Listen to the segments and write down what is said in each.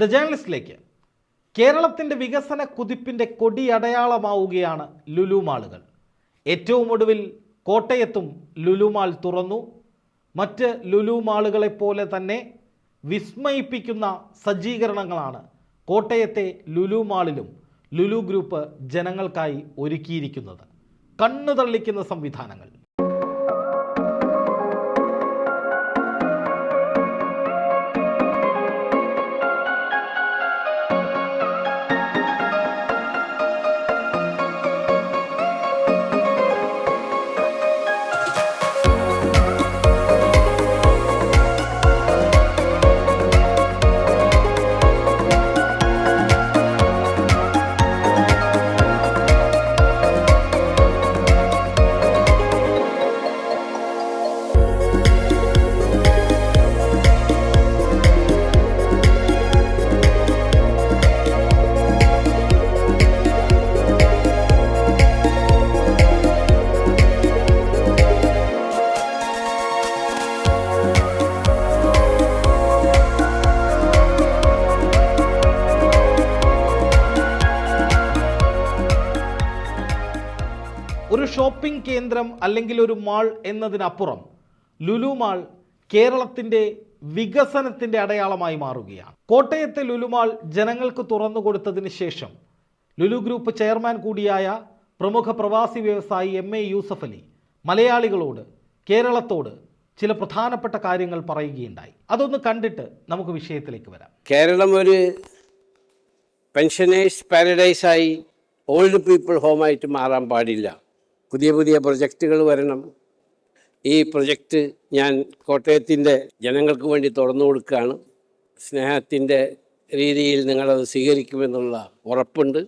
The ജേർണലിസ്റ്റിലേക്ക് കേരളത്തിന്റെ വികസന കുതിപ്പിന്റെ കൊടിയടയാളമാവുകയാണ് ലുലു മാളുകൾ. ഏറ്റവും ഒടുവിൽ കോട്ടയത്തും ലുലു മാൾ തുറന്നു. മറ്റ് ലുലു മാളുകളെപ്പോലെ തന്നെ വിസ്മയിപ്പിക്കുന്ന സജ്ജീകരണങ്ങളാണ് കോട്ടയത്തെ ലുലു മാളിലും ലുലു ഗ്രൂപ്പ് ജനങ്ങൾക്കായി ഒരുക്കിയിരിക്കുന്നത്. കണ്ണു തള്ളിക്കുന്ന സംവിധാനങ്ങൾ. ഒരു ഷോപ്പിംഗ് കേന്ദ്രം അല്ലെങ്കിൽ ഒരു മാൾ എന്നതിനപ്പുറം ലുലു മാൾ കേരളത്തിന്റെ വികസനത്തിന്റെ അടയാളമായി മാറുകയാണ്. കോട്ടയത്തെ ലുലു മാൾ ജനങ്ങൾക്ക് തുറന്നു കൊടുത്തതിന് ശേഷം ലുലു ഗ്രൂപ്പ് ചെയർമാൻ കൂടിയായ പ്രമുഖ പ്രവാസി വ്യവസായി എം എ യൂസഫ് അലി മലയാളികളോട് കേരളത്തോട് ചില പ്രധാനപ്പെട്ട കാര്യങ്ങൾ പറയുകയുണ്ടായി. അതൊന്ന് കണ്ടിട്ട് നമുക്ക് വിഷയത്തിലേക്ക് വരാം. കേരളം ഒരു പെൻഷനേഴ്സ് പാരഡൈസായി ഓൾഡ് പീപ്പിൾ ഹോമായിട്ട് മാറാൻ പാടില്ല. പുതിയ പുതിയ പ്രൊജക്റ്റുകൾ വരണം. ഈ പ്രൊജക്റ്റ് ഞാൻ കോട്ടയത്തിന്റെ ജനങ്ങൾക്ക് വേണ്ടി തുറന്നു കൊടുക്കുകയാണ്. സ്നേഹത്തിന്റെ രീതിയിൽ നിങ്ങളത് സ്വീകരിക്കുമെന്നുള്ള ഉറപ്പുണ്ട്.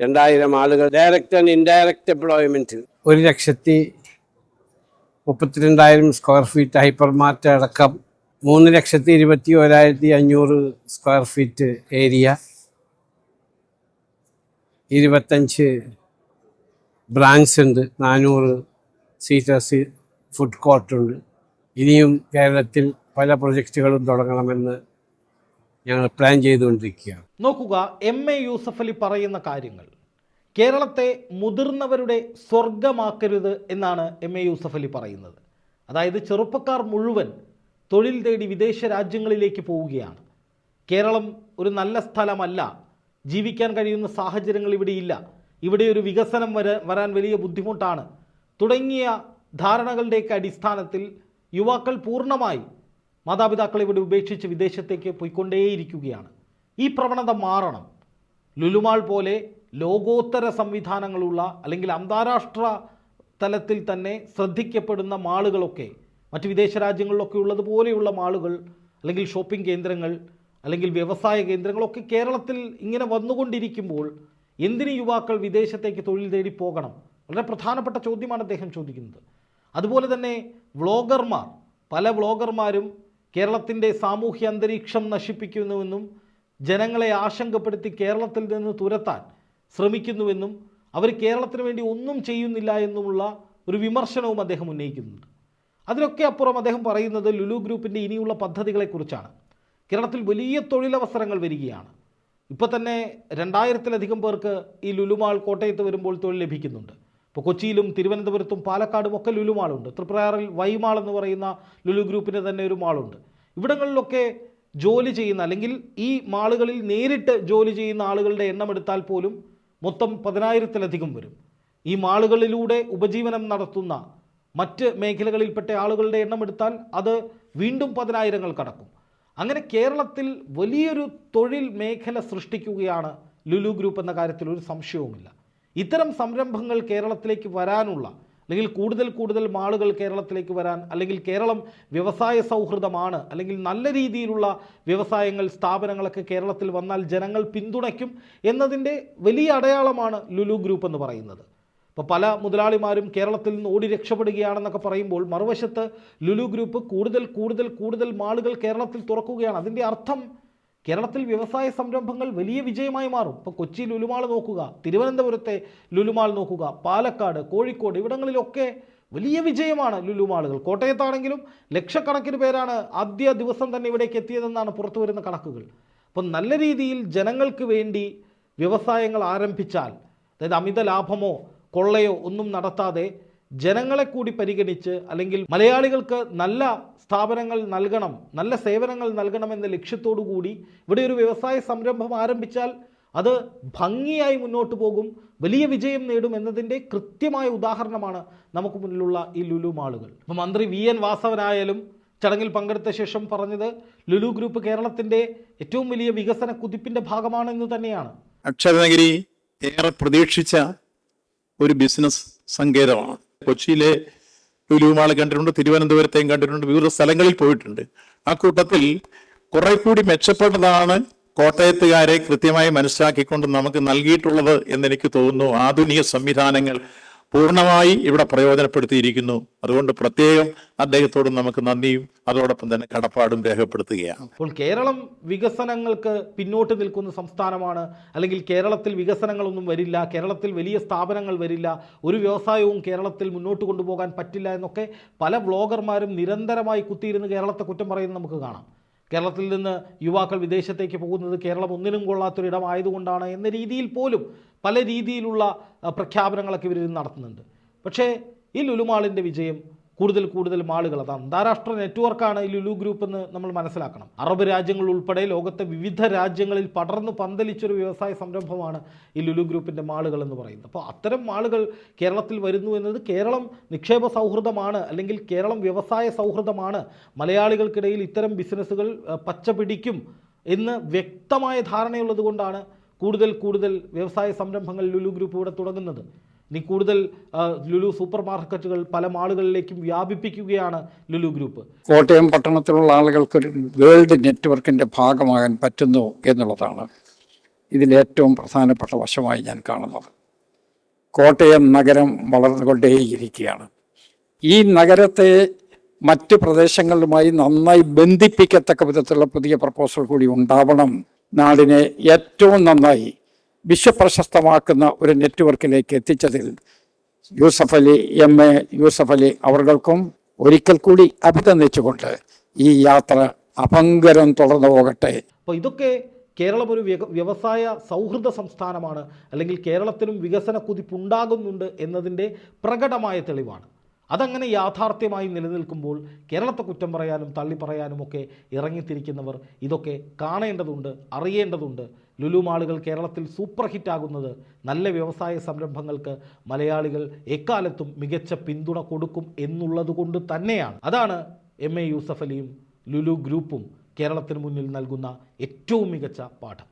രണ്ടായിരം ആളുകൾ ഡയറക്റ്റ് ആൻഡ് ഇൻഡയറക്റ്റ് എംപ്ലോയ്മെന്റ്. ഒരു ലക്ഷത്തി മുപ്പത്തിരണ്ടായിരം സ്ക്വയർ ഫീറ്റ് ഹൈപ്പർ മാർട്ട് അടക്കം മൂന്ന് ലക്ഷത്തി ഇരുപത്തി ഒരായിരത്തി അഞ്ഞൂറ് സ്ക്വയർ ഫീറ്റ് ഏരിയ. ഇരുപത്തഞ്ച് ബ്രാഞ്ച് ഉണ്ട് നാനൂറ് സീറ്റേഴ്സ് ഫുഡ് കോർട്ടുണ്ട് ഇനിയും കേരളത്തിൽ പല പ്രൊജക്റ്റുകളും തുടങ്ങണമെന്ന് ഞങ്ങൾ പ്ലാൻ ചെയ്തുകൊണ്ടിരിക്കുകയാണ്. നോക്കുക എം എ യൂസഫ് അലി പറയുന്ന കാര്യങ്ങൾ. കേരളത്തെ മുതിർന്നവരുടെ സ്വർഗമാക്കരുത് എന്നാണ് എം എ യൂസഫ് അലി പറയുന്നത്. അതായത് ചെറുപ്പക്കാർ മുഴുവൻ തൊഴിൽ തേടി വിദേശ രാജ്യങ്ങളിലേക്ക് പോവുകയാണ്. കേരളം ഒരു നല്ല സ്ഥലമല്ല. ജീവിക്കാൻ കഴിയുന്ന സാഹചര്യങ്ങൾ ഇവിടെയില്ല. ഇവിടെ ഒരു വികസനം വര വരാൻ വലിയ ബുദ്ധിമുട്ടാണ്. തുടങ്ങിയ ധാരണകളുടെയൊക്കെ അടിസ്ഥാനത്തിൽ യുവാക്കൾ പൂർണമായി മാതാപിതാക്കളെ ഇവിടെ ഉപേക്ഷിച്ച് വിദേശത്തേക്ക് പോയിക്കൊണ്ടേയിരിക്കുകയാണ്. ഈ പ്രവണത മാറണം. ലുലുമാൾ പോലെ ലോകോത്തര സംവിധാനങ്ങളുള്ള അല്ലെങ്കിൽ അന്താരാഷ്ട്ര തലത്തിൽ തന്നെ ശ്രദ്ധിക്കപ്പെടുന്ന മാളുകളൊക്കെ മറ്റ് വിദേശ രാജ്യങ്ങളിലൊക്കെ ഉള്ളതുപോലെയുള്ള മാളുകൾ അല്ലെങ്കിൽ ഷോപ്പിംഗ് കേന്ദ്രങ്ങൾ അല്ലെങ്കിൽ വ്യവസായ കേന്ദ്രങ്ങളൊക്കെ കേരളത്തിൽ ഇങ്ങനെ വന്നുകൊണ്ടിരിക്കുമ്പോൾ എന്തിന് യുവാക്കൾ വിദേശത്തേക്ക് തൊഴിൽ തേടി പോകണം? വളരെ പ്രധാനപ്പെട്ട ചോദ്യമാണ് അദ്ദേഹം ചോദിക്കുന്നത്. അതുപോലെ തന്നെ വ്ളോഗർമാർ പല വ്ളോഗർമാരും കേരളത്തിന്റെ സാമൂഹ്യ അന്തരീക്ഷം നശിപ്പിക്കുന്നുവെന്നും ജനങ്ങളെ ആശങ്കപ്പെടുത്തി കേരളത്തിൽ നിന്ന് തുരത്താൻ ശ്രമിക്കുന്നുവെന്നും അവർ കേരളത്തിന് വേണ്ടി ഒന്നും ചെയ്യുന്നില്ല എന്നുമുള്ള ഒരു വിമർശനവും അദ്ദേഹം ഉന്നയിക്കുന്നുണ്ട്. അതിനൊക്കെ അപ്പുറം അദ്ദേഹം പറയുന്നത് ലുലു ഗ്രൂപ്പിന്റെ ഇനിയുള്ള പദ്ധതികളെക്കുറിച്ചാണ്. കേരളത്തിൽ വലിയ തൊഴിലവസരങ്ങൾ വരികയാണ്. ഇപ്പോൾ തന്നെ രണ്ടായിരത്തിലധികം പേർക്ക് ഈ ലുലുമാൾ കോട്ടയത്ത് വരുമ്പോൾ തൊഴിൽ ലഭിക്കുന്നുണ്ട്. ഇപ്പോൾ കൊച്ചിയിലും തിരുവനന്തപുരത്തും പാലക്കാടും ഒക്കെ ലുലുമാളുണ്ട്. തൃപ്രയാറിൽ വൈമാൾ എന്ന് പറയുന്ന ലുലു ഗ്രൂപ്പിന്റെ തന്നെ ഒരു മാളുണ്ട്. ഇവിടങ്ങളിലൊക്കെ ജോലി ചെയ്യുന്ന അല്ലെങ്കിൽ ഈ മാളുകളിൽ നേരിട്ട് ജോലി ചെയ്യുന്ന ആളുകളുടെ എണ്ണം എടുത്താൽ പോലും മൊത്തം പതിനായിരത്തിലധികം വരും. ഈ മാളുകളിലൂടെ ഉപജീവനം നടത്തുന്ന മറ്റ് മേഖലകളിൽപ്പെട്ട ആളുകളുടെ എണ്ണം എടുത്താൽ അത് വീണ്ടും പതിനായിരങ്ങൾ കടക്കും. അങ്ങനെ കേരളത്തിൽ വലിയൊരു തൊഴിൽ മേഖല സൃഷ്ടിക്കുകയാണ് ലുലു ഗ്രൂപ്പ് എന്ന കാര്യത്തിൽ ഒരു സംശയവുമില്ല. ഇത്തരം സംരംഭങ്ങൾ കേരളത്തിലേക്ക് വരാനുള്ള അല്ലെങ്കിൽ കൂടുതൽ കൂടുതൽ മാളുകൾ കേരളത്തിലേക്ക് വരാൻ അല്ലെങ്കിൽ കേരളം വ്യവസായ സൗഹൃദമാണ് അല്ലെങ്കിൽ നല്ല രീതിയിലുള്ള വ്യവസായങ്ങൾ സ്ഥാപനങ്ങളൊക്കെ കേരളത്തിൽ വന്നാൽ ജനങ്ങൾ പിന്തുണയ്ക്കും എന്നതിന്റെ വലിയ അടയാളമാണ് ലുലു ഗ്രൂപ്പ് എന്ന് പറയുന്നത്. ഇപ്പോൾ പല മുതലാളിമാരും കേരളത്തിൽ നിന്ന് ഓടി രക്ഷപ്പെടുകയാണെന്നൊക്കെ പറയുമ്പോൾ മറുവശത്ത് ലുലു ഗ്രൂപ്പ് കൂടുതൽ കൂടുതൽ കൂടുതൽ മാളുകൾ കേരളത്തിൽ തുറക്കുകയാണ്. അതിന്റെ അർത്ഥം കേരളത്തിൽ വ്യവസായ സംരംഭങ്ങൾ വലിയ വിജയമായി മാറും. ഇപ്പോൾ കൊച്ചി ലുലുമാൾ നോക്കുക തിരുവനന്തപുരത്തെ ലുലുമാൾ നോക്കുക പാലക്കാട് കോഴിക്കോട് ഇവിടങ്ങളിലൊക്കെ വലിയ വിജയമാണ് ലുലുമാളുകൾ കോട്ടയത്താണെങ്കിലും ലക്ഷക്കണക്കിന് പേരാണ് ആദ്യ ദിവസം തന്നെ ഇവിടേക്ക് എത്തിയതെന്നാണ് പുറത്തു വരുന്ന കണക്കുകൾ. അപ്പം നല്ല രീതിയിൽ ജനങ്ങൾക്ക് വേണ്ടി വ്യവസായങ്ങൾ ആരംഭിച്ചാൽ അതായത് അമിത ലാഭമോ കൊള്ളയോ ഒന്നും നടത്താതെ ജനങ്ങളെ കൂടി പരിഗണിച്ച് അല്ലെങ്കിൽ മലയാളികൾക്ക് നല്ല സ്ഥാപനങ്ങൾ നൽകണം നല്ല സേവനങ്ങൾ നൽകണം എന്ന ലക്ഷ്യത്തോടു കൂടി ഇവിടെ ഒരു വ്യവസായ സംരംഭം ആരംഭിച്ചാൽ അത് ഭംഗിയായി മുന്നോട്ട് പോകും വലിയ വിജയം നേടും എന്നതിന്റെ കൃത്യമായ ഉദാഹരണമാണ് നമുക്ക് മുന്നിലുള്ള ഈ ലുലു മാളുകൾ. ഇപ്പോൾ മന്ത്രി വി എൻ വാസവനായാലും ചടങ്ങിൽ പങ്കെടുത്ത ശേഷം പറഞ്ഞത് ലുലു ഗ്രൂപ്പ് കേരളത്തിന്റെ ഏറ്റവും വലിയ വികസന കുതിപ്പിന്റെ ഭാഗമാണെന്ന് തന്നെയാണ്. അക്ഷരനഗരി ഏറെ പ്രതീക്ഷിച്ച ഒരു ബിസിനസ് സങ്കേതമാണ്. കൊച്ചിയിലെ ലുലുമാളെ കണ്ടിട്ടുണ്ട് തിരുവനന്തപുരത്തെയും കണ്ടിട്ടുണ്ട് വിവിധ സ്ഥലങ്ങളിൽ പോയിട്ടുണ്ട്. ആ കൂട്ടത്തിൽ കുറെ കൂടി മെച്ചപ്പെട്ടതാണ് കോട്ടയത്തുകാരെ കൃത്യമായി മനസ്സിലാക്കിക്കൊണ്ട് നമുക്ക് നൽകിയിട്ടുള്ളത് എന്നെനിക്ക് തോന്നുന്നു. ആധുനിക സംവിധാനങ്ങൾ പൂർണമായി ഇവിടെ പ്രയോജനപ്പെടുത്തിയിരിക്കുന്നു. അതുകൊണ്ട് പ്രത്യേകം അദ്ദേഹത്തോട് നമുക്ക് നന്ദിയും അതോടൊപ്പം തന്നെ കടപ്പാടും രേഖപ്പെടുത്തുകയാണ്. അപ്പോൾ കേരളം വികസനങ്ങൾക്ക് പിന്നോട്ട് നിൽക്കുന്ന സംസ്ഥാനമാണ്. അല്ലെങ്കിൽ കേരളത്തിൽ വികസനങ്ങളൊന്നും വരില്ല കേരളത്തിൽ വലിയ സ്ഥാപനങ്ങൾ വരില്ല ഒരു വ്യവസായവും കേരളത്തിൽ മുന്നോട്ട് കൊണ്ടുപോകാൻ പറ്റില്ല എന്നൊക്കെ പല വ്ളോഗർമാരും നിരന്തരമായി കുത്തിയിരുന്ന് കേരളത്തെ കുറ്റം പറയുന്നത് നമുക്ക് കാണാം. കേരളത്തിൽ നിന്ന് യുവാക്കൾ വിദേശത്തേക്ക് പോകുന്നത് കേരളം ഒന്നിനും കൊള്ളാത്തൊരിടമായതുകൊണ്ടാണ് എന്ന രീതിയിൽ പോലും പല രീതിയിലുള്ള പ്രഖ്യാപനങ്ങളൊക്കെ ഇവർ നടത്തുന്നുണ്ട്. പക്ഷേ ഈ ലുലുമാളിന്റെ വിജയം കൂടുതൽ കൂടുതൽ മാളുകൾ. അത് അന്താരാഷ്ട്ര നെറ്റ്വർക്കാണ് ലുലു ഗ്രൂപ്പ് എന്ന് നമ്മൾ മനസ്സിലാക്കണം. അറബ് രാജ്യങ്ങൾ ഉൾപ്പെടെ ലോകത്തെ വിവിധ രാജ്യങ്ങളിൽ പടർന്ന് പന്തലിച്ചൊരു വ്യവസായ സംരംഭമാണ് ഈ ലുലു ഗ്രൂപ്പിന്റെ മാളുകൾ എന്ന് പറയുന്നത്. അപ്പോൾ അത്തരം മാളുകൾ കേരളത്തിൽ വരുന്നു എന്നത് കേരളം നിക്ഷേപ സൗഹൃദമാണ് അല്ലെങ്കിൽ കേരളം വ്യവസായ സൗഹൃദമാണ്. മലയാളികൾക്കിടയിൽ ഇത്തരം ബിസിനസ്സുകൾ പച്ച പിടിക്കും എന്ന് വ്യക്തമായ ധാരണയുള്ളത് കൊണ്ടാണ് കൂടുതൽ കൂടുതൽ വ്യവസായ സംരംഭങ്ങൾ ലുലു ഗ്രൂപ്പ് ഇവിടെ തുടങ്ങുന്നത്. ഇനി കൂടുതൽ ലുലു സൂപ്പർ മാർക്കറ്റുകൾ പല മാളുകളിലേക്കും വ്യാപിപ്പിക്കുകയാണ് ലുലു ഗ്രൂപ്പ്. കോട്ടയം പട്ടണത്തിലുള്ള ആളുകൾക്ക് ഒരു വേൾഡ് നെറ്റ്വർക്കിന്റെ ഭാഗമാകാൻ പറ്റുന്നു എന്നുള്ളതാണ് ഇതിലേറ്റവും പ്രധാനപ്പെട്ട വശമായി ഞാൻ കാണുന്നത്. കോട്ടയം നഗരം വളർന്നുകൊണ്ടേയിരിക്കുകയാണ്. ഈ നഗരത്തെ മറ്റ് പ്രദേശങ്ങളുമായി നന്നായി ബന്ധിപ്പിക്കത്തക്ക വിധത്തിലുള്ള പുതിയ പ്രപ്പോസൽ കൂടി ഉണ്ടാവണം. നാടിനെ ഏറ്റവും നന്നായി വിശ്വപ്രശസ്തമാക്കുന്ന ഒരു നെറ്റ്വർക്കിലേക്ക് എത്തിച്ചതിൽ യൂസഫ് അലി എം എ യൂസഫ് അലി അവർക്കും ഒരിക്കൽ കൂടി അഭിനന്ദിച്ചുകൊണ്ട് ഈ യാത്ര അപങ്കരം തുടർന്നു പോകട്ടെ. അപ്പോൾ ഇതൊക്കെ കേരളം ഒരു വ്യവസായ സൗഹൃദ സംസ്ഥാനമാണ് അല്ലെങ്കിൽ കേരളത്തിനും വികസന കുതിപ്പുണ്ടാകുന്നുണ്ട് എന്നതിന്റെ പ്രകടമായ തെളിവാണ്. അതങ്ങനെ യാഥാർത്ഥ്യമായി നിലനിൽക്കുമ്പോൾ കേരളത്തെ കുറ്റം പറയാനും തള്ളി പറയാനും ഒക്കെ ഇറങ്ങിത്തിരിക്കുന്നവർ ഇതൊക്കെ കാണേണ്ടതുണ്ട് അറിയേണ്ടതുണ്ട്. ലുലു മാളുകൾ കേരളത്തിൽ സൂപ്പർ ഹിറ്റാകുന്നത് നല്ല വ്യവസായ സംരംഭങ്ങൾക്ക് മലയാളികൾ എക്കാലത്തും മികച്ച പിന്തുണ കൊടുക്കും എന്നുള്ളത് കൊണ്ട് തന്നെയാണ്. അതാണ് എം എ യൂസഫ് അലിയും ലുലു ഗ്രൂപ്പും കേരളത്തിന് മുന്നിൽ നൽകുന്ന ഏറ്റവും മികച്ച പാഠം.